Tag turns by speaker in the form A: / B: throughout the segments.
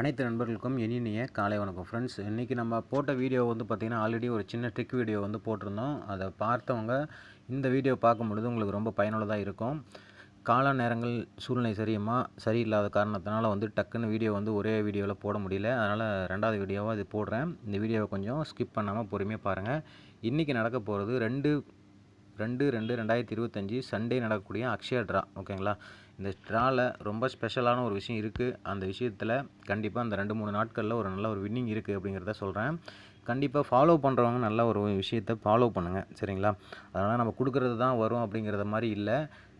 A: அனைத்து நண்பர்களுக்கும் இனிய காலை வணக்கம். ஃப்ரெண்ட்ஸ் இன்றைக்கி நம்ம போட்ட வீடியோ வந்து பார்த்திங்கன்னா ஆல்ரெடி ஒரு சின்ன ட்ரிக் வீடியோ வந்து போட்டிருந்தோம். அதை பார்த்தவங்க இந்த வீடியோ பார்க்கும் பொழுது உங்களுக்கு ரொம்ப பயனுள்ளதாக இருக்கும். கால நேரங்கள் சூழ்நிலை சரியுமா சரியில்லாத காரணத்தினால வந்து டக்குன்னு வீடியோ வந்து ஒரே வீடியோவில் போட முடியல. அதனால் ரெண்டாவது வீடியோவாக இது போடுறேன். இந்த வீடியோவை கொஞ்சம் ஸ்கிப் பண்ணாமல் பொறுமையாக பாருங்கள் இன்றைக்கி நடக்க போகிறது ரெண்டு ரெண்டு ரெண்டு ரெண்டாயிரத்தி இருபத்தஞ்சி சண்டே நடக்கக்கூடிய அக்ஷயா ட்ரா ஓகேங்களா இந்த ட்ராவில் ரொம்ப ஸ்பெஷலான ஒரு விஷயம் இருக்குது அந்த விஷயத்தில் கண்டிப்பாக அந்த ரெண்டு மூணு நாட்களில் ஒரு நல்ல ஒரு வின்னிங் இருக்குது அப்படிங்கிறத சொல்கிறேன் கண்டிப்பாக ஃபாலோ பண்ணுறவங்க நல்ல ஒரு விஷயத்தை ஃபாலோ பண்ணுங்கள் சரிங்களா? அதனால் நம்ம கொடுக்குறது தான் வரும் அப்படிங்கிறத மாதிரி இல்லை.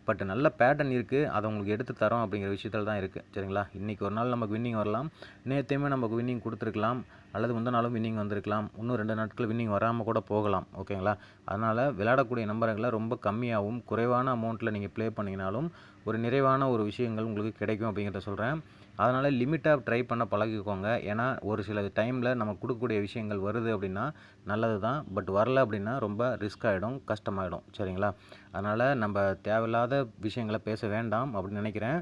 A: பட் நல்ல பேட்டர்ன் இருக்குது அதை உங்களுக்கு எடுத்து தரோம் அப்படிங்கிற விஷயத்தில் தான் இருக்குது சரிங்களா? இன்றைக்கி ஒரு நாள் நமக்கு வின்னிங் வரலாம். நேற்றையுமே நமக்கு வின்னிங் கொடுத்துருக்கலாம். அல்லது முந்த நாளும் வின்னிங் வந்திருக்கலாம். இன்னும் ரெண்டு நாட்கள் வின்னிங் வராமல் கூட போகலாம். ஓகேங்களா? அதனால் விளையாடக்கூடிய நம்பர்களை ரொம்ப கம்மியாகவும் குறைவான அமௌண்ட்டில் நீங்கள் ப்ளே பண்ணிங்கனாலும் ஒரு நிறைவான ஒரு விஷயங்கள் உங்களுக்கு கிடைக்கும் அப்படிங்கிறத சொல்கிறேன் அதனால் லிமிட்டாக ட்ரை பண்ண பழகிக்கோங்க. ஏன்னா ஒரு சில டைமில் நம்ம கொடுக்கக்கூடிய விஷயங்கள் வருது அப்படின்னா நல்லது தான் பட் வரல அப்படின்னா ரொம்ப ரிஸ்க் ஆகிடும் கஷ்டமாயிடும். சரிங்களா? அதனால் நம்ம தேவையில்லாத விஷயங்களை பேச வேண்டாம் அப்படின்னு நினைக்கிறேன்.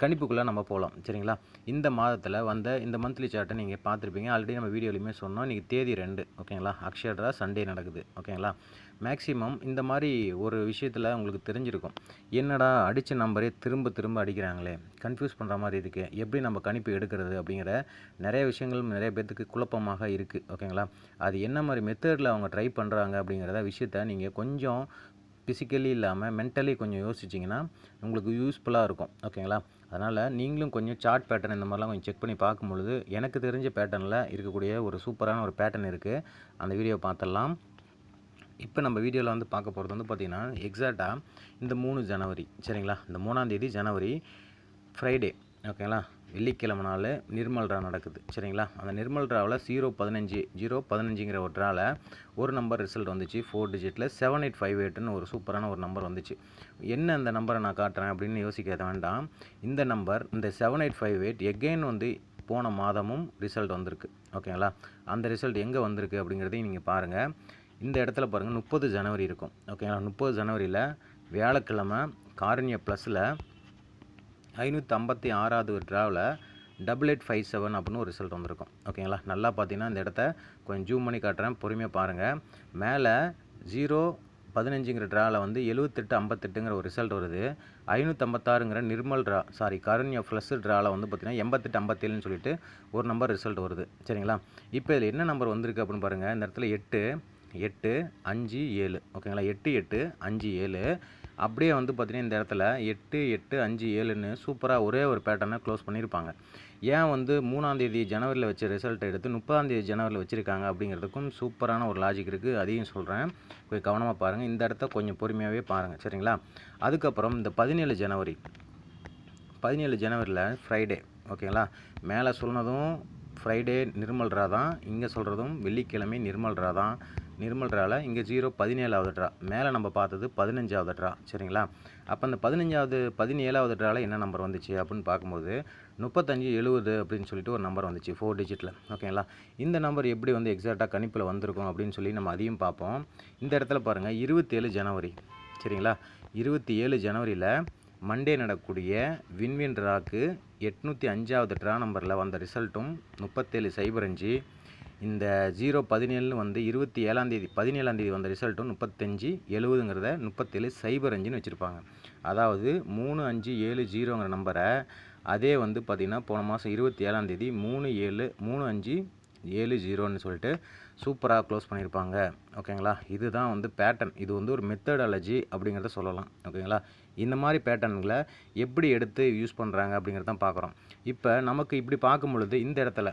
A: கணிப்புக்குள்ளே நம்ம போகலாம் சரிங்களா? இந்த மாதத்தில் வந்த இந்த மந்த்லி சார்ட்டை நீங்கள் பார்த்துருப்பீங்க. ஆல்ரெடி நம்ம வீடியோலையுமே சொன்னோம். இன்றைக்கி தேதி ரெண்டு ஓகேங்களா? அக்ஷயரா சண்டே நடக்குது ஓகேங்களா? மேக்ஸிமம் இந்த மாதிரி ஒரு விஷயத்தில் உங்களுக்கு தெரிஞ்சிருக்கும். என்னடா அடித்த நம்பரே திரும்ப திரும்ப அடிக்கிறாங்களே? கன்ஃபியூஸ் பண்ணுற மாதிரி இருக்குது எப்படி நம்ம கணிப்பு எடுக்கிறது அப்படிங்கிற நிறைய விஷயங்கள் நிறைய பேர்த்துக்கு குழப்பமாக இருக்குது ஓகேங்களா? அது என்ன மாதிரி மெத்தடில் அவங்க ட்ரை பண்ணுறாங்க அப்படிங்கிறத விஷயத்த நீங்கள் கொஞ்சம் ஃபிசிக்கலி இல்லாமல் மென்டலி கொஞ்சம் யோசிச்சிங்கன்னா உங்களுக்கு யூஸ்ஃபுல்லாக இருக்கும். ஓகேங்களா அதனால் நீங்களும் கொஞ்சம் சார்ட் பேட்டர்ன் இந்த மாதிரிலாம் கொஞ்சம் செக் பண்ணி பார்க்கும்பொழுது எனக்கு தெரிஞ்ச பேட்டர்னில் இருக்கக்கூடிய ஒரு சூப்பரான ஒரு பேட்டர்ன் இருக்குது அந்த வீடியோ பார்த்துடலாம். இப்போ நம்ம வீடியோவில் வந்து பார்க்க போகிறது வந்து பார்த்திங்கன்னா எக்ஸாக்டாக இந்த மூணு ஜனவரி சரிங்களா? இந்த மூணாந்தேதி ஜனவரி ஃப்ரைடே ஓகேங்களா வெள்ளிக்கிழமை நாள் நிர்மல் ட்ரா நடக்குது. சரிங்களா? அந்த நிர்மல் ட்ராவில் ஜீரோ பதினஞ்சு ஜீரோ பதினஞ்சுங்கிற ஒரு ட்ராவில் ஒரு நம்பர் ரிசல்ட் வந்துச்சு. ஃபோர் டிஜிட்டில் செவன் எயிட் ஃபைவ் எயிட்னு ஒரு சூப்பரான ஒரு நம்பர் வந்துச்சு. என்ன அந்த நம்பரை நான் காட்டுறேன் அப்படின்னு யோசிக்க வேண்டாம். இந்த நம்பர் இந்த seven eight five eight again வந்து போன மாதமும் ரிசல்ட் வந்திருக்கு. ஓகேங்களா? அந்த ரிசல்ட் எங்கே வந்திருக்கு அப்படிங்கிறதையும் நீங்கள் பாருங்கள் இந்த இடத்துல பாருங்கள் முப்பது ஜனவரி இருக்கும். ஓகேங்களா? முப்பது ஜனவரியில் வியாழக்கிழமை காரண்ய ப்ளஸில் ஐநூற்றி ஐம்பத்தி ஆறாவது ட்ராவில் டபுள் எயிட் ஃபைவ் செவன் அப்படின்னு ஒரு ரிசல்ட் வந்திருக்கும். ஓகேங்களா நல்லா பார்த்தீங்கன்னா இந்த இடத்த கொஞ்சம் ஜூம் பண்ணி காட்டுறேன். பொறுமையாக பாருங்கள் மேலே ஜீரோ பதினஞ்சுங்கிற ட்ராவில் வந்து எழுபத்தெட்டு ஐம்பத்தெட்டுங்கிற ஒரு ரிசல்ட் வருது. ஐநூற்றம்பத்தாறுங்கிற Nirmal draw sorry Karunya plus ட்ராவில் வந்து பார்த்திங்கன்னா எண்பத்தெட்டு ஐம்பத்தேழுன்னு சொல்லிட்டு ஒரு நம்பர் ரிசல்ட் வருது. சரிங்களா? இப்போ இதில் என்ன நம்பர் வந்திருக்கு அப்படின்னு பாருங்கள் இந்த இடத்துல எட்டு எட்டு அஞ்சு ஏழு. ஓகேங்களா எட்டு எட்டு அஞ்சு ஏழு. அப்படியே வந்து பார்த்தீங்கன்னா இந்த இடத்துல எட்டு எட்டு அஞ்சு ஏழுன்னு சூப்பராக ஒரே ஒரு பேட்டர்னை க்ளோஸ் பண்ணியிருப்பாங்க. ஏன் வந்து மூணாந்தேதி ஜனவரியில் வச்ச ரிசல்ட்டை எடுத்து முப்பதாந்தேதி ஜனவரியில் வச்சுருக்காங்க அப்படிங்கிறதுக்கும் சூப்பரான ஒரு லாஜிக் இருக்குது அதையும் சொல்கிறேன் கொஞ்சம் கவனமாக பாருங்கள் இந்த இடத்த கொஞ்சம் பொறுமையாகவே பாருங்கள் சரிங்களா? அதுக்கப்புறம் இந்த பதினேழு ஜனவரி. பதினேழு ஜனவரியில் ஃப்ரைடே ஓகேங்களா? மேலே சொன்னதும் ஃப்ரைடே நிர்மல் தான் இங்கே சொல்கிறதும் வெள்ளிக்கிழமை நிர்மல்ரா தான் நிர்மல் ட்ராவில் இங்கே ஜீரோ பதினேழாவது ட்ரா மேலே நம்ம பார்த்தது பதினஞ்சாவது ட்ரா சரிங்களா? அப்போ அந்த பதினஞ்சாவது பதினேழாவது ட்ராவில் என்ன நம்பர் வந்துச்சு அப்படின்னு பார்க்கும்போது முப்பத்தஞ்சு எழுபது அப்படின்னு சொல்லிட்டு ஒரு நம்பர் வந்துச்சு ஃபோர் டிஜிட்டில் ஓகேங்களா? இந்த நம்பர் எப்படி வந்து எக்ஸாக்டாக கணிப்பில் வந்திருக்கும் அப்படின்னு சொல்லி நம்ம அதையும் பார்ப்போம். இந்த இடத்துல பாருங்கள் இருபத்தேழு ஜனவரி. சரிங்களா? இருபத்தி ஏழு ஜனவரியில் மண்டே நடக்கக்கூடிய வின்வின் ட்ராக்கு எட்நூற்றி அஞ்சாவது ட்ரா நம்பரில் வந்த ரிசல்ட்டும் முப்பத்தேழு சைபர் அஞ்சு இந்த ஜீரோ பதினேழுன்னு வந்து இருபத்தி ஏழாந்தேதி பதினேழாந்தேதி வந்த ரிசல்ட்டும் முப்பத்தஞ்சு எழுபதுங்கிறத முப்பத்தேழு சைபர் அஞ்சுன்னு வச்சுருப்பாங்க. அதாவது மூணு அஞ்சு ஏழு ஜீரோங்கிற நம்பரை அதே வந்து பார்த்திங்கன்னா போன மாதம் இருபத்தி ஏழாந்தேதி மூணு ஏழு மூணு அஞ்சு ஏழு ஜீரோன்னு சொல்லிட்டு சூப்பராக க்ளோஸ் பண்ணியிருப்பாங்க ஓகேங்களா? இதுதான் வந்து பேட்டர்ன் இது வந்து ஒரு மெத்தடாலஜி அப்படிங்கிறத சொல்லலாம். ஓகேங்களா? இந்த மாதிரி பேட்டர்ன்களை எப்படி எடுத்து யூஸ் பண்ணுறாங்க அப்படிங்கிறத பார்க்குறோம். இப்போ நமக்கு இப்படி பார்க்கும் பொழுது இந்த இடத்துல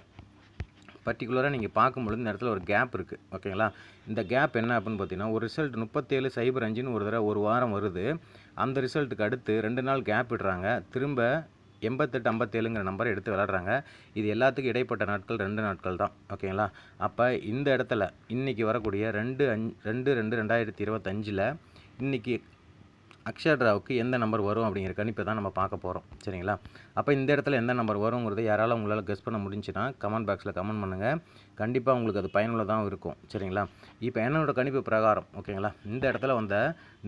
A: பர்டிகுலராக நீங்கள் பார்க்கும்பொழுது இந்த இடத்துல ஒரு கேப் இருக்குது ஓகேங்களா? இந்த கேப் என்ன அப்படின்னு பார்த்தீங்கன்னா ஒரு ரிசல்ட் முப்பத்தேழு சைபர் அஞ்சுன்னு ஒரு தடவை ஒரு வாரம் வருது. அந்த ரிசல்ட்டுக்கு அடுத்து ரெண்டு நாள் கேப் விடுறாங்க. திரும்ப எண்பத்தெட்டு ஐம்பத்தேழுங்கிற நம்பரை எடுத்து விளாட்றாங்க இது எல்லாத்துக்கும் இடைப்பட்ட நாட்கள் ரெண்டு நாட்கள் தான். ஓகேங்களா? அப்போ இந்த இடத்துல இன்றைக்கி வரக்கூடிய ரெண்டு அஞ் ரெண்டு ரெண்டு ரெண்டாயிரத்தி இருபத்தஞ்சில் இன்றைக்கி அக்ஷயட்ராவுக்கு எந்த நம்பர் வரும் அப்படிங்கிற கணிப்பை தான் நம்ம பார்க்க போகிறோம் சரிங்களா? அப்போ இந்த இடத்துல எந்த நம்பர் வருங்கிறத யாரால உங்களால் கெஸ் பண்ண முடிஞ்சுன்னா கமெண்ட் பாக்ஸில் கமெண்ட் பண்ணுங்கள் கண்டிப்பாக உங்களுக்கு அது பயனுள்ளதாக இருக்கும். சரிங்களா? இப்போ என்னோட கணிப்பு பிரகாரம் ஓகேங்களா? இந்த இடத்துல வந்த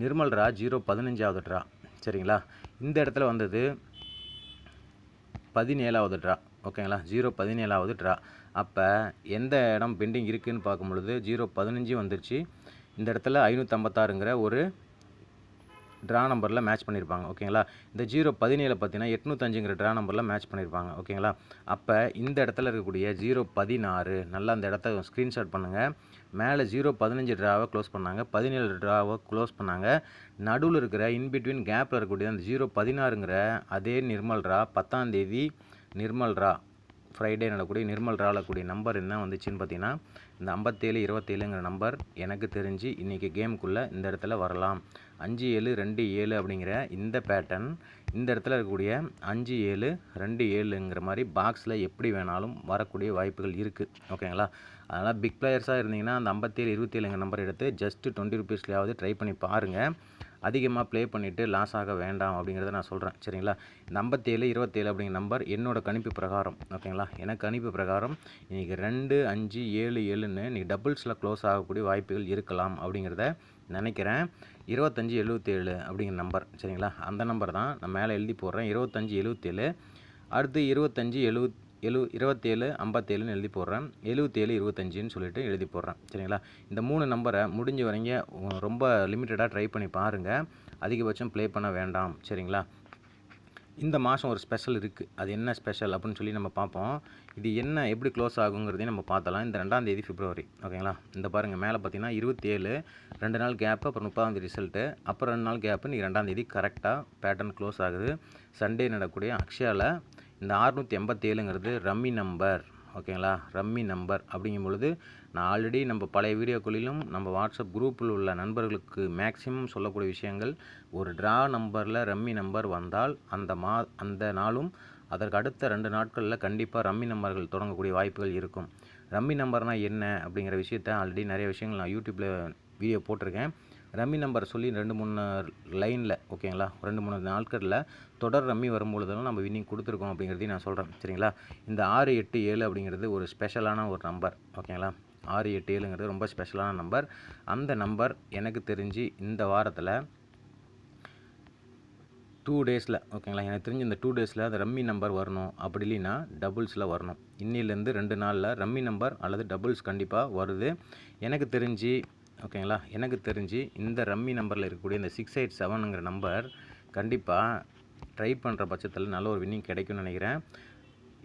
A: நிர்மல் ட்ரா ஜீரோ பதினஞ்சாவது ட்ரா சரிங்களா? இந்த இடத்துல வந்தது பதினேழாவது ட்ரா ஓகேங்களா? ஜீரோ பதினேழாவது ட்ரா அப்போ எந்த இடம் பெண்டிங் இருக்குதுன்னு பார்க்கும் பொழுது ஜீரோ பதினஞ்சு வந்துருச்சு. இந்த இடத்துல ஐநூற்றம்பத்தாறுங்கிற ஒரு ட்ரா நம்பரில் மேட்ச் பண்ணியிருப்பாங்க ஓகேங்களா இந்த ஜீரோ பதினேழு பார்த்தீங்கன்னா எட்நூத்தஞ்சுங்கிற ட்ரா நம்பரில் மேட்ச் பண்ணியிருப்பாங்க ஓகேங்களா அப்போ இந்த இடத்துல இருக்கக்கூடிய ஜீரோ பதினாறு நல்லா அந்த இடத்த ஸ்க்ரீன்ஷாட் பண்ணுங்கள் மேலே ஜீரோ பதினஞ்சு ட்ராவை க்ளோஸ் பண்ணாங்க பதினேழு ட்ராவை க்ளோஸ் பண்ணாங்க. நடுவில் இருக்கிற இன்பிட்வீன் கேப்பில் இருக்கக்கூடிய அந்த ஜீரோ பதினாறுங்கிற அதே நிர்மல் ட்ரா பத்தாந்தேதி நிர்மல் ட்ரா ஃப்ரைடே நடக்கூடிய நிர்மல் ராலக்கூடிய நம்பர் என்ன வந்துச்சுன்னு பார்த்தீங்கன்னா இந்த ஐம்பத்தேழு இருபத்தேழுங்கிற நம்பர் எனக்கு தெரிஞ்சு இன்றைக்கி கேமுக்குள்ளே இந்த இடத்துல வரலாம். அஞ்சு ஏழு ரெண்டு ஏழு அப்படிங்கிற இந்த பேட்டர்ன் இந்த இடத்துல இருக்கக்கூடிய அஞ்சு ஏழு ரெண்டு ஏழுங்கிற மாதிரி பாக்ஸில் எப்படி வேணாலும் வரக்கூடிய வாய்ப்புகள் இருக்குது ஓகேங்களா? அதனால் பிக் பிளேயர்ஸாக இருந்தீங்கன்னா அந்த ஐம்பத்தேழு இருபத்தேழுங்கிற நம்பர் எடுத்து ஜஸ்ட்டு டுவெண்ட்டி ருபீஸ்லையாவது ட்ரை பண்ணி பாருங்கள் அதிகமாக ப்ளே பண்ணிவிட்டு லாஸ் ஆக வேண்டாம் அப்படிங்கிறத நான் சொல்கிறேன் சரிங்களா? இந்த ஐம்பத்தேழு இருபத்தேழு அப்படிங்கிற நம்பர் என்னோடய கணிப்பு பிரகாரம். ஓகேங்களா? எனக்கு கணிப்பு பிரகாரம் இன்றைக்கி ரெண்டு அஞ்சு ஏழு ஏழுன்னு இன்றைக்கி டபுள்ஸில் க்ளோஸ் ஆகக்கூடிய வாய்ப்புகள் இருக்கலாம் அப்படிங்கிறத நினைக்கிறேன். இருபத்தஞ்சி எழுபத்தேழு அப்படிங்கிற நம்பர் சரிங்களா? அந்த நம்பர் தான் நான் மேலே எழுதி போடுறேன். இருபத்தஞ்சி எழுபத்தேழு. அடுத்து இருபத்தஞ்சி எழுபத் எழு இருபத்தேழு ஐம்பத்தேழுன்னு எழுதி போடுறேன். எழுபத்தேழு இருபத்தஞ்சின்னு சொல்லிட்டு எழுதி போடுறேன். சரிங்களா? இந்த மூணு நம்பரை முடிஞ்ச வரைங்க உ- ரொம்ப லிமிட்டடாக ட்ரை பண்ணி பாருங்கள் அதிகபட்சம் ப்ளே பண்ண வேண்டாம். சரிங்களா? இந்த மாதம் ஒரு ஸ்பெஷல் இருக்குது அது என்ன ஸ்பெஷல் அப்படின்னு சொல்லி நம்ம பார்ப்போம். இது என்ன எப்படி க்ளோஸ் ஆகுங்கிறதையும் நம்ம பார்த்தலாம் இந்த ரெண்டாம் தேதி பிப்ரவரி ஓகேங்களா? இந்த பாருங்கள் மேலே பார்த்தீங்கன்னா இருபத்தேழு ரெண்டு நாள் கேப்பு அப்புறம் முப்பதாம் தேதி ரிசல்ட்டு அப்புறம் ரெண்டு நாள் கேப்பு இன்றைக்கி ரெண்டாம் தேதி கரெக்டாக பேட்டர்ன் க்ளோஸ் ஆகுது. சண்டே நடக்கக்கூடிய அக்ஷயாவில் இந்த அறுநூற்றி எண்பத்தேழுங்கிறது ரம்மி நம்பர் ஓகேங்களா? ரம்மி நம்பர் அப்படிங்கும் பொழுது நான் ஆல்ரெடி நம்ம பழைய வீடியோக்களிலும் நம்ம வாட்ஸ்அப் குரூப்பில் உள்ள நண்பர்களுக்கு மேக்ஸிமம் சொல்லக்கூடிய விஷயங்கள் ஒரு ட்ரா நம்பரில் ரம்மி நம்பர் வந்தால் அந்த மா அந்த நாளும் அதற்கு அடுத்த ரெண்டு நாட்களில் கண்டிப்பாக ரம்மி நம்பர்கள் தொடங்கக்கூடிய வாய்ப்புகள் இருக்கும். ரம்மி நம்பர்னால் என்ன அப்படிங்கிற விஷயத்த ஆல்ரெடி நிறைய விஷயங்கள் நான் யூடியூப்பில் வீடியோ போட்டிருக்கேன். ரம்மி நம்பர் சொல்லி ரெண்டு மூணு லைனில் ஓகேங்களா? ரெண்டு மூணு நாட்களில் தொடர் ரம்மி வரும்பொழுதெல்லாம் நம்ம வின்னிங் கொடுத்துருக்கோம் அப்படிங்கிறதையும் நான் சொல்கிறேன் சரிங்களா? இந்த ஆறு எட்டு ஏழு அப்படிங்கிறது ஒரு ஸ்பெஷலான ஒரு நம்பர் ஓகேங்களா? ஆறு எட்டு ஏழுங்கிறது ரொம்ப ஸ்பெஷலான நம்பர் அந்த நம்பர் எனக்கு தெரிஞ்சு இந்த வாரத்தில் டூ டேஸில் ஓகேங்களா? எனக்கு தெரிஞ்சு இந்த டூ டேஸில் அந்த ரம்மி நம்பர் வரணும். அப்படி இல்லைன்னா டபுள்ஸில் வரணும். இன்னிலேருந்து ரெண்டு நாளில் ரம்மி நம்பர் அல்லது டபுள்ஸ் கண்டிப்பாக வருது. எனக்கு தெரிஞ்சு ஓகேங்களா? எனக்கு தெரிஞ்சு இந்த ரம்மி நம்பரில் இருக்கக்கூடிய இந்த சிக்ஸ் எயிட் செவனுங்கிற நம்பர் கண்டிப்பாக ட்ரை பண்ணுற பட்சத்தில் நல்ல ஒரு வின்னிங் கிடைக்கும்னு நினைக்கிறேன்.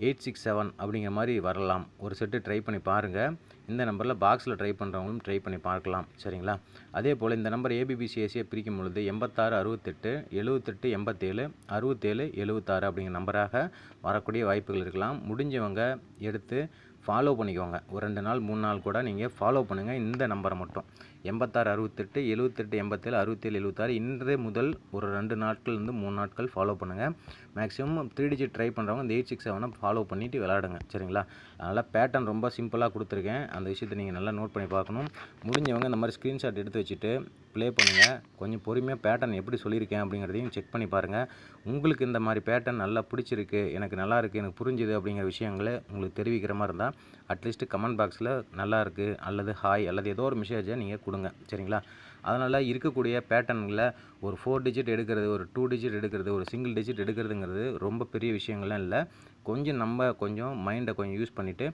A: எயிட் சிக்ஸ் செவன் அப்படிங்கிற மாதிரி வரலாம். ஒரு செட்டு ட்ரை பண்ணி பாருங்கள் இந்த நம்பரில் பாக்ஸில் ட்ரை பண்ணுறவங்களும் ட்ரை பண்ணி பார்க்கலாம். சரிங்களா? அதே போல் இந்த நம்பர் ஏபிபிசிஎஸ்சியை பிரிக்கும் பொழுது எண்பத்தாறு அறுபத்தெட்டு எழுபத்தெட்டு எண்பத்தேழு அறுபத்தேழு எழுபத்தாறு அப்படிங்கிற நம்பராக வரக்கூடிய வாய்ப்புகள் இருக்கலாம். முடிஞ்சவங்க எடுத்து ஃபாலோ பண்ணிக்கோங்க. ஒரு ரெண்டு நாள் மூணு நாள் கூட நீங்கள் ஃபாலோ பண்ணுங்கள் இந்த நம்பரை மட்டும். எண்பத்தாறு அறுபத்தெட்டு எழுபத்தெட்டு எண்பத்தேழு அறுபத்தேழு எழுபத்தாறு. இன்றே முதல் ஒரு ரெண்டு நாட்கள்லேருந்து மூணு நாட்கள் ஃபாலோ பண்ணுங்கள் மேக்ஸிமம் த்ரீ டிஜிட் ட்ரை பண்ணுறவங்க இந்த எயிட் சிக்ஸ் செவனை ஃபாலோ பண்ணிவிட்டு விளாடுங்க சரிங்களா? அதனால் பேட்டர்ன் ரொம்ப சிம்பிளாக கொடுத்துருக்கேன். அந்த விஷயத்தை நீங்கள் நல்லா நோட் பண்ணி பார்க்கணும். முடிஞ்சவங்க இந்த மாதிரி ஸ்க்ரீன்ஷாட் எடுத்து வச்சுட்டு ப்ளே பண்ணுங்கள் கொஞ்சம் பொறுமையாக பேட்டர்ன் எப்படி சொல்லியிருக்கேன் அப்படிங்கிறதையும் செக் பண்ணி பாருங்கள் உங்களுக்கு இந்த மாதிரி பேட்டர்ன் நல்லா பிடிச்சிருக்கு எனக்கு நல்லா இருக்குது எனக்கு புரிஞ்சுது அப்படிங்கிற விஷயங்களை உங்களுக்கு தெரிவிக்கிற மாதிரி இருந்தால் அட்லீஸ்ட் கமெண்ட் பாக்ஸில் நல்லா இருக்குது அல்லது ஹாய் அல்லது ஏதோ ஒரு மெசேஜை நீங்கள் கொடுங்க. சரிங்களா? அதனால் இருக்கக்கூடிய பேட்டர்னில் ஒரு ஃபோர் டிஜிட் எடுக்கிறது ஒரு டூ டிஜிட் எடுக்கிறது ஒரு சிங்கிள் டிஜிட் எடுக்கிறதுங்கிறது ரொம்ப பெரிய விஷயங்கள்லாம் இல்லை. கொஞ்சம் நம்ம கொஞ்சம் மைண்டை கொஞ்சம் யூஸ் பண்ணிவிட்டு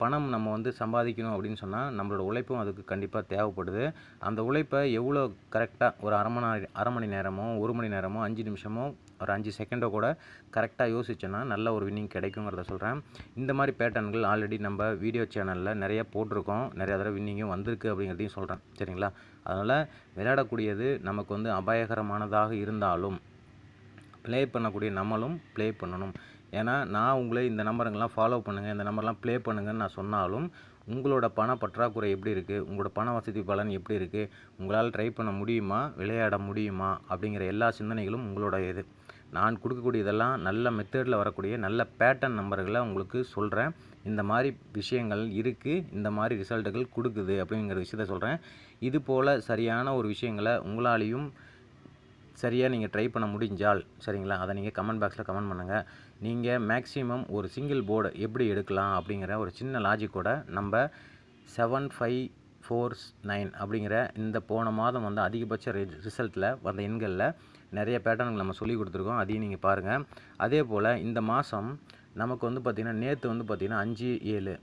A: பணம் நம்ம வந்து சம்பாதிக்கணும் அப்படின்னு சொன்னால் நம்மளோட உழைப்பும் அதுக்கு கண்டிப்பாக தேவைப்படுது. அந்த உழைப்பை எவ்வளோ கரெக்டாக ஒரு அரை மணி அரை மணி நேரமோ ஒரு மணி நேரமோ அஞ்சு நிமிஷமோ ஒரு அஞ்சு செகண்டோ கூட கரெக்டாக யோசிச்சோன்னா நல்ல ஒரு வின்னிங் கிடைக்குங்கிறத சொல்கிறேன் இந்த மாதிரி பேட்டர்ன்கள் ஆல்ரெடி நம்ம வீடியோ சேனலில் நிறைய போட்டிருக்கோம். நிறைய தடவை வின்னிங்கும் வந்திருக்கு அப்படிங்கிறதையும் சொல்கிறேன் சரிங்களா? அதனால் விளையாடக்கூடியது நமக்கு வந்து அபாயகரமானதாக இருந்தாலும் ப்ளே பண்ணக்கூடிய நம்மளும் ப்ளே பண்ணணும். ஏன்னா நான் உங்களை இந்த நம்பருங்கெல்லாம் ஃபாலோ பண்ணுங்கள் இந்த நம்பர்லாம் ப்ளே பண்ணுங்கன்னு நான் சொன்னாலும் உங்களோட பண பற்றாக்குறை எப்படி இருக்குது உங்களோட பண வசதி பலன் எப்படி இருக்குது உங்களால் ட்ரை பண்ண முடியுமா? விளையாட முடியுமா? அப்படிங்கிற எல்லா சிந்தனைகளும் உங்களோட இது. நான் கொடுக்கக்கூடிய இதெல்லாம் நல்ல மெத்தேடில் வரக்கூடிய நல்ல பேட்டர்ன் நம்பர்களை உங்களுக்கு சொல்கிறேன் இந்த மாதிரி விஷயங்கள் இருக்குது இந்த மாதிரி ரிசல்ட்டுகள் கொடுக்குது அப்படிங்கிற விஷயத்த சொல்கிறேன் இது போல் சரியான ஒரு விஷயங்களை உங்களாலேயும் சரியாக நீங்கள் ட்ரை பண்ண முடிஞ்சால் சரிங்களா? அதை நீங்கள் கமெண்ட் பாக்ஸில் கமெண்ட் பண்ணுங்கள் நீங்கள் மேக்ஸிமம் ஒரு சிங்கிள் போர்டு எப்படி எடுக்கலாம் அப்படிங்கிற ஒரு சின்ன லாஜிக்கோட நம்ம செவன் ஃபைவ் ஃபோர் நைன் அப்படிங்கிற இந்த போன மாதம் வந்து அதிகபட்ச ரிசல்ட்டில் வந்த எண்களில் நிறைய பேட்டர்னுக்கு நம்ம சொல்லி கொடுத்துருக்கோம். அதையும் நீங்கள் பாருங்கள் அதே போல் இந்த மாதம் நமக்கு வந்து பார்த்திங்கன்னா நேற்று வந்து பார்த்திங்கன்னா அஞ்சு ஏழு.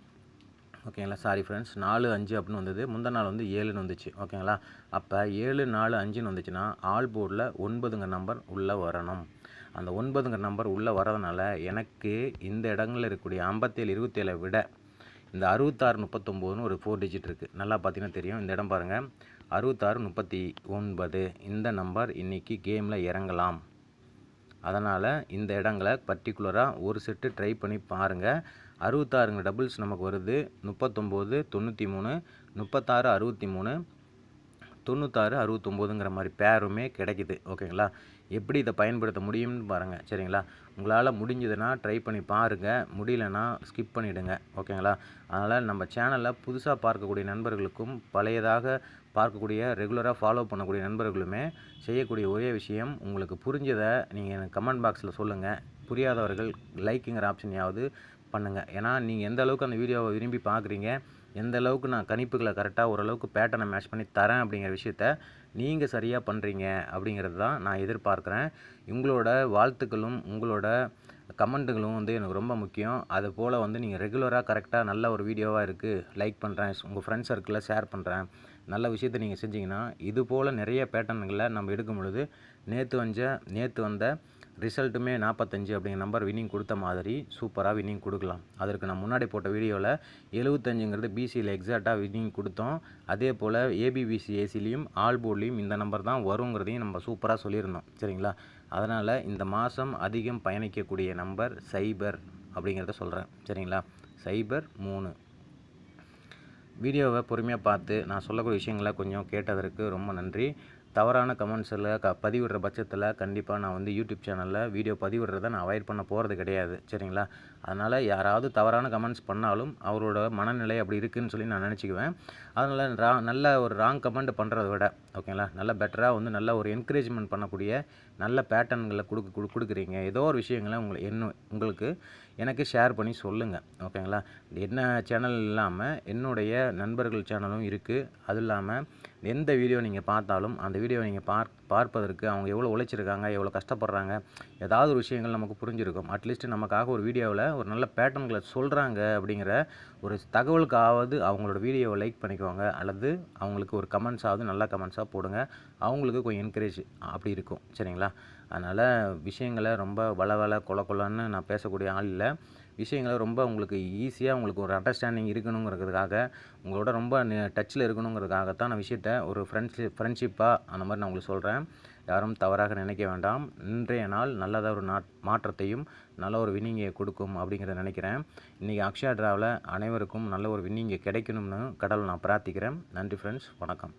A: ஓகேங்களா சாரி ஃப்ரெண்ட்ஸ் நாலு அஞ்சு அப்படின்னு வந்தது. முந்த நாள் வந்து ஏழுன்னு வந்துச்சு. ஓகேங்களா அப்போ ஏழு நாலு அஞ்சுன்னு வந்துச்சுன்னா ஆல் போர்டில் ஒன்பதுங்க நம்பர் உள்ளே வரணும். அந்த ஒன்பதுங்கிற நம்பர் உள்ளே வரதுனால எனக்கு இந்த இடங்களில் இருக்கக்கூடிய ஐம்பத்தேழு இருபத்தேழை விட இந்த அறுபத்தாறு முப்பத்தொம்போதுன்னு ஒரு ஃபோர் டிஜிட் இருக்குது நல்லா பார்த்தீங்கன்னா தெரியும். இந்த இடம் பாருங்கள் அறுபத்தாறு முப்பத்தி ஒன்பது இந்த நம்பர் இன்றைக்கி கேமில் இறங்கலாம். அதனால் இந்த இடங்களை பர்டிகுலராக ஒரு செட்டு ட்ரை பண்ணி பாருங்கள் அறுபத்தாறுங்க டபுள்ஸ் நமக்கு வருது. முப்பத்தொம்போது தொண்ணூற்றி மூணு முப்பத்தாறு அறுபத்தி மூணு தொண்ணூத்தாறு அறுபத்தொம்போதுங்கிற மாதிரி பேருமே கிடைக்குது. ஓகேங்களா எப்படி இதை பயன்படுத்த முடியும்னு பாருங்கள் சரிங்களா? உங்களால் முடிஞ்சதுன்னா ட்ரை பண்ணி பாருங்கள் முடியலன்னா ஸ்கிப் பண்ணிவிடுங்க ஓகேங்களா? அதனால் நம்ம சேனலில் புதுசாக பார்க்கக்கூடிய நண்பர்களுக்கும் பழையதாக பார்க்கக்கூடிய ரெகுலராக ஃபாலோ பண்ணக்கூடிய நண்பர்களுமே செய்யக்கூடிய ஒரே விஷயம் உங்களுக்கு புரிஞ்சதை நீங்கள் எனக்கு கமெண்ட் பாக்ஸில் சொல்லுங்கள் புரியாதவர்கள் லைக்குங்கிற ஆப்ஷனையாவது பண்ணுங்கள் ஏன்னா நீங்கள் எந்த அளவுக்கு அந்த வீடியோவை விரும்பி பார்க்குறீங்க எந்த அளவுக்கு நான் கணிப்புகளை கரெக்டாக ஓரளவுக்கு பேட்டர்னை மேட்ச் பண்ணி தரேன் அப்படிங்கிற விஷயத்த நீங்கள் சரியாக பண்ணுறீங்க அப்படிங்கிறது தான் நான் எதிர்பார்க்குறேன். உங்களோட வாழ்த்துக்களும் உங்களோட கமெண்ட்டுகளும் வந்து எனக்கு ரொம்ப முக்கியம். அது போல் வந்து நீங்கள் ரெகுலராக கரெக்டாக நல்ல ஒரு வீடியோவாக இருக்குது லைக் பண்ணுறேன் உங்கள் ஃப்ரெண்ட்ஸ் சர்க்கிளில் ஷேர் பண்ணுறேன் நல்ல விஷயத்தை நீங்கள் செஞ்சிங்கன்னா இது போல் நிறைய பேட்டர்ன்களை நம்ம எடுக்கும் பொழுது நேற்று வந்த நேற்று வந்த ரிசல்ட்டுமே நாற்பத்தஞ்சு அப்படிங்கிற நம்பர் வின்னிங் கொடுத்த மாதிரி சூப்பராக வின்னிங் கொடுக்கலாம். அதற்கு நான் முன்னாடி போட்ட வீடியோவில் எழுபத்தஞ்சுங்கிறது பிசியில் எக்ஸாக்டாக வின்னிங் கொடுத்தோம். அதே போல் ஏபிபிசி ஏசிலையும் ஆல் போர்ட்லேயும் இந்த நம்பர் தான் வருங்கிறதையும் நம்ம சூப்பராக சொல்லியிருந்தோம். சரிங்களா? அதனால் இந்த மாதம் அதிகம் பயணிக்கக்கூடிய நம்பர் சைபர் அப்படிங்கிறத சொல்கிறேன் சரிங்களா? சைபர் மூணு. வீடியோவை பொறுமையாக பார்த்து நான் சொல்லக்கூடிய விஷயங்களை கொஞ்சம் கேட்டதற்கு ரொம்ப நன்றி. தவறான கமெண்ட்ஸில் க பதிவிடுற பட்சத்தில் கண்டிப்பாக நான் வந்து யூடியூப் சேனலில் வீடியோ பதிவிடுறத நான் அவாய்ட் பண்ண போகிறது கிடையாது. சரிங்களா? அதனால் யாராவது தவறான கமெண்ட்ஸ் பண்ணாலும் அவரோட மனநிலை அப்படி இருக்குதுன்னு சொல்லி நான் நினச்சிக்குவேன். அதனால் ரா நல்ல ஒரு ராங் கமெண்ட் பண்ணுறத விட ஓகேங்களா நல்ல பெட்டராக வந்து நல்ல ஒரு என்கரேஜ்மெண்ட் பண்ணக்கூடிய நல்ல பேட்டர்ன்களை கொடுக்க கொடு கொடுக்குறீங்க. ஏதோ ஒரு விஷயங்களை உங்களை என்ன உங்களுக்கு எனக்கு ஷேர் பண்ணி சொல்லுங்கள் ஓகேங்களா என்ன சேனல் இல்லாமல் என்னுடைய நண்பர்கள் சேனலும் இருக்குது அது இல்லாமல் எந்த வீடியோ நீங்கள் பார்த்தாலும் அந்த வீடியோ நீங்கள் பார்க்க பார்ப்பதற்கு அவங்க எவ்வளோ உழைச்சிருக்காங்க எவ்வளோ கஷ்டப்படுறாங்க ஏதாவது ஒரு விஷயங்கள் நமக்கு புரிஞ்சிருக்கும். அட்லீஸ்ட் நமக்காக ஒரு வீடியோவில் ஒரு நல்ல பேட்டர்ன்களை சொல்கிறாங்க அப்படிங்கிற ஒரு தகவலுக்காவது அவங்களோட வீடியோவை லைக் பண்ணிக்குவாங்க அல்லது அவங்களுக்கு ஒரு கமெண்ட்ஸாவது நல்ல கமெண்ட்ஸாக போடுங்க. அவங்களுக்கு கொஞ்சம் என்கரேஜ் அப்படி இருக்கும். சரிங்களா? அதனால் விஷயங்களை ரொம்ப வள வள கொல கொலன்னு நான் பேசக்கூடிய ஆள் இல்லை. விஷயங்களை ரொம்ப உங்களுக்கு ஈஸியாக உங்களுக்கு ஒரு அண்டர்ஸ்டாண்டிங் இருக்கணுங்கிறதுக்காக உங்களோட ரொம்ப டச்சில் இருக்கணுங்கிறதுக்காகத்தான் நான் விஷயத்த ஒரு ஃப்ரெண்ட்ஷிப் ஃப்ரெண்ட்ஷிப்பாக அந்த மாதிரி நான் உங்களுக்கு சொல்கிறேன் யாரும் தவறாக நினைக்க வேண்டாம். இன்றைய நாள் நல்லதாக ஒரு நாட் மாற்றத்தையும் நல்ல ஒரு வின்னிங்கை கொடுக்கும் அப்படிங்கிறத நினைக்கிறேன். இன்றைக்கி அக்ஷயா ட்ராவில் அனைவருக்கும் நல்ல ஒரு வின்னிங்கை கிடைக்கணும்னு கடவுள் நான் பிரார்த்திக்கிறேன். நன்றி ஃப்ரெண்ட்ஸ் வணக்கம்.